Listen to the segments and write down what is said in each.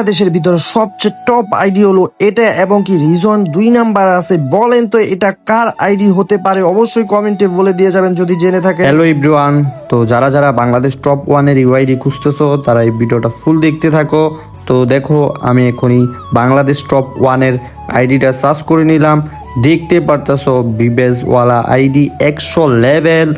বাংলাদেশের ভিতরে সবচেয়ে টপ আইডি হলো এটা এবং কি রিজন দুই নাম্বার আছে। বলেন তো এটা কার আইডি হতে পারে? অবশ্যই কমেন্টে বলে দিয়ে যাবেন যদি জেনে থাকে হ্যালো এভরিওয়ান তো যারা যারা বাংলাদেশ টপ ওয়ানের ইউআইডি খুঁজতেছো, তারা এই ভিডিওটা ফুল দেখতে থাকো। তো দেখো, আমি এখনই বাংলাদেশ টপ ওয়ানের আইডিটা সার্চ করে নিলাম। দেখতে পারতেছো বিবেজওয়ালা আইডি একশো লেভেল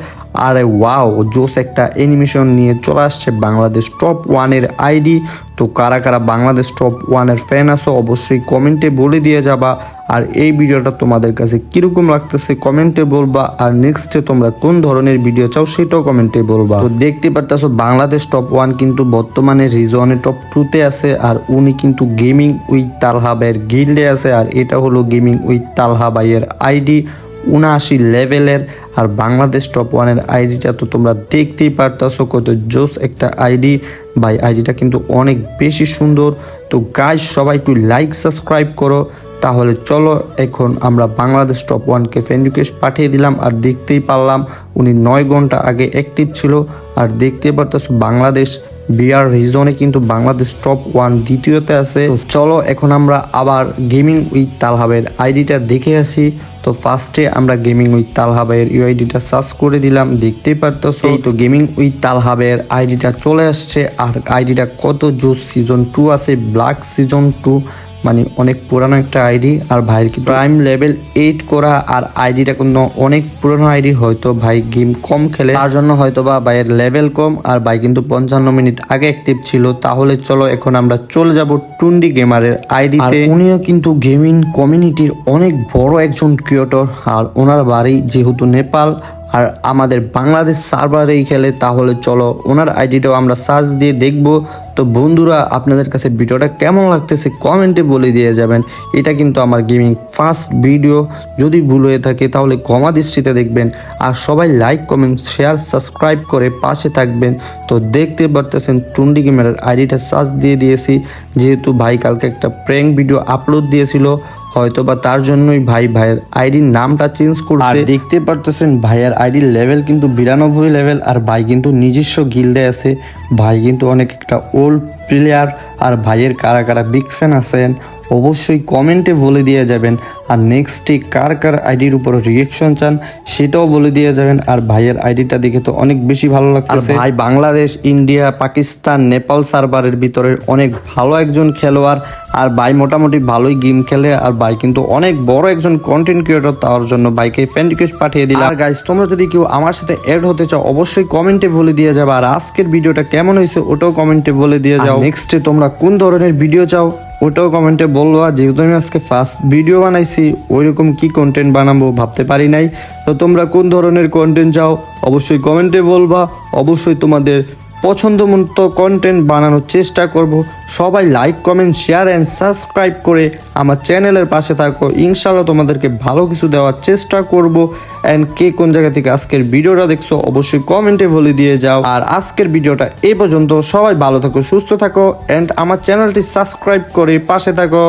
আরে ওয়াও, জোস একটা অ্যানিমেশন নিয়ে চলে আসছে বাংলাদেশ টপ ওয়ানের আইডি তো কারা কারা বাংলাদেশ টপ ওয়ানের ফ্যান আছো, অবশ্যই কমেন্টে বলে দিয়ে যাবা। আর এই ভিডিওটা তোমাদের কাছে কীরকম লাগতেছে কমেন্টে বলবা। আর নেক্সটে তোমরা কোন ধরনের ভিডিও চাও সেটাও কমেন্টে বলবা। তো দেখতে পারতেছো বাংলাদেশ টপ ওয়ান কিন্তু বর্তমানে রিজনে টপ টুতে আছে, আর উনি কিন্তু গেমিং উইথ তালহা ভাইয়ের গিল্ডে আছে, আর এটা হলো গেমিং উইথ তালহা ভাইয়ের আইডি উনআশি লেভেলের আর বাংলাদেশ টপ ওয়ানের আইডিটা তো তোমরা দেখতেই পারতাছো কত জোস একটা আইডি ভাই আইডিটা কিন্তু অনেক বেশি সুন্দর। তো গাইজ সবাই একটু লাইক সাবস্ক্রাইব করো। তাহলে চলো, এখন আমরা বাংলাদেশ টপ ওয়ানকে ফ্রেন্ড রিকোয়েস্ট পাঠিয়ে দিলাম। আর দেখতেই পারলাম, উনি নয় ঘণ্টা আগে অ্যাক্টিভ ছিল। আর দেখতে পারতেছো, বাংলাদেশ বিআর রিজনে কিন্তু বাংলাদেশ টপ ওয়ান দ্বিতীয়তে আছে। তো চলো এখন আমরা আবার গেমিং উইথ তালহাবের আইডিটা দেখে আসি। তো ফার্স্টে আমরা গেমিং উইথ তালহাবের ইউআইডিটা সার্চ করে দিলাম দেখতেই পারতেছো। তো গেমিং উইথ তালহাবের আইডিটা চলে আসছে। আর আইডিটা কত জোস সিজন টু আছে? ব্ল্যাক সিজন টু মানে অনেক পুরানো একটা আইডি আর ভাইয়ের কি প্রাইম লেভেল এইট করা আর আইডিটা কোনো অনেক পুরানো আইডি, হয়তো ভাই গেম কম খেলে। তার জন্য হয়তো বা ভাইয়ের লেভেল কম আর ভাই কিন্তু পঞ্চান্ন মিনিট আগে অ্যাক্টিভ ছিল। তাহলে চলো এখন আমরা চলে যাব টুন্ডি গেমারের আইডিতে। উনিও কিন্তু গেমিং কমিউনিটির অনেক বড় একজন ক্রিয়েটর আর ওনার বাড়ি যেহেতু নেপাল আর আমাদের বাংলাদেশ সার্ভারেই খেলে, তাহলে চলো ওনার আইডিটাও আমরা সার্চ দিয়ে দেখব। তো বন্ধুরা, আপনাদের কাছে ভিডিওটা কেমন লাগতেছে কমেন্টে বলে দিয়ে যাবেন। এটা কিন্তু আমার গেমিং ফার্স্ট ভিডিও যদি ভুল হয়ে থাকে তাহলে কমা দৃষ্টিতে দেখবেন। আর সবাই লাইক কমেন্ট শেয়ার সাবস্ক্রাইব করে পাশে থাকবেন। তো দেখতে পারতেছেন টুন্ডি গেমের আইডিটা সার্চ দিয়ে দিয়েছি। যেহেতু ভাই কালকে একটা প্র্যাঙ্ক ভিডিও আপলোড দিয়েছিল হয়তো বা তার জন্যই ভাই ভাইয়ের আইডির নামটা চেঞ্জ করছে। আর দেখতে পারতেছেন ভাইয়ের আইডির লেভেল কিন্তু বিরানব্বই লেভেল, আর ভাই কিন্তু নিজস্ব গিল্ডে আছে। ভাই কিন্তু অনেক একটা ওল্ড প্লেয়ার আর ভাইয়ের কারা কারা বিগ ফ্যান আছেন অবশ্যই কমেন্টে বলে দিয়ে যাবেন। আর নেক্সটে কার কার আইডির উপর রিয়েকশন চান সেটাও বলে দিয়ে যাবেন। আর ভাইয়ের আইডিটা দেখে তো অনেক বেশি ভালো লাগছে ভাই বাংলাদেশ ইন্ডিয়া পাকিস্তান নেপাল সার্ভারের ভিতরে অনেক ভালো একজন খেলোয়াড়। আর ভাই মোটামুটি ভালোই গেম খেলে। আর ভাই কিন্তু অনেক বড় একজন কন্টেন্ট ক্রিয়েটর তার জন্য বাইকে ফ্রেন্ড রিকোয়েস্ট পাঠিয়ে দিলাম। আর গাইস তোমরা যদি কেউ আমার সাথে অ্যাড হতে চাও অবশ্যই কমেন্টে বলে দিয়ে যাবে। আর আজকের ভিডিওটা কেমন হয়েছে ওটাও কমেন্টে বলে দিয়ে যাও। নেক্সটে তোমরা কোন ধরনের ভিডিও চাও ওটাও কমেন্টে বলব, যেহেতু আমি আজকে ফার্স্ট ভিডিও বানাইছি, ওইরকম কী কন্টেন্ট বানাবো ভাবতে পারি নাই। তো তোমরা কোন ধরনের কন্টেন্ট চাও, অবশ্যই কমেন্টে বলবা, অবশ্যই তোমাদের পছন্দ মতো কন্টেন্ট বানানোর চেষ্টা করব। সবাই like comment share and subscribe করে আমার চ্যানেলের পাশে থাকো। ইনশাআল্লাহ তোমাদেরকে ভালো কিছু দেওয়ার চেষ্টা করব। অ্যান্ড কে কোন জায়গা থেকে আজকের ভিডিওটা দেখছ, অবশ্যই কমেন্টে বলে দিয়ে যাও। আর আজকের ভিডিওটা এই পর্যন্ত সবাই ভালো থাকো, সুস্থ থাকো। অ্যান্ড আমার চ্যানেলটি সাবস্ক্রাইব করে পাশে থাকো।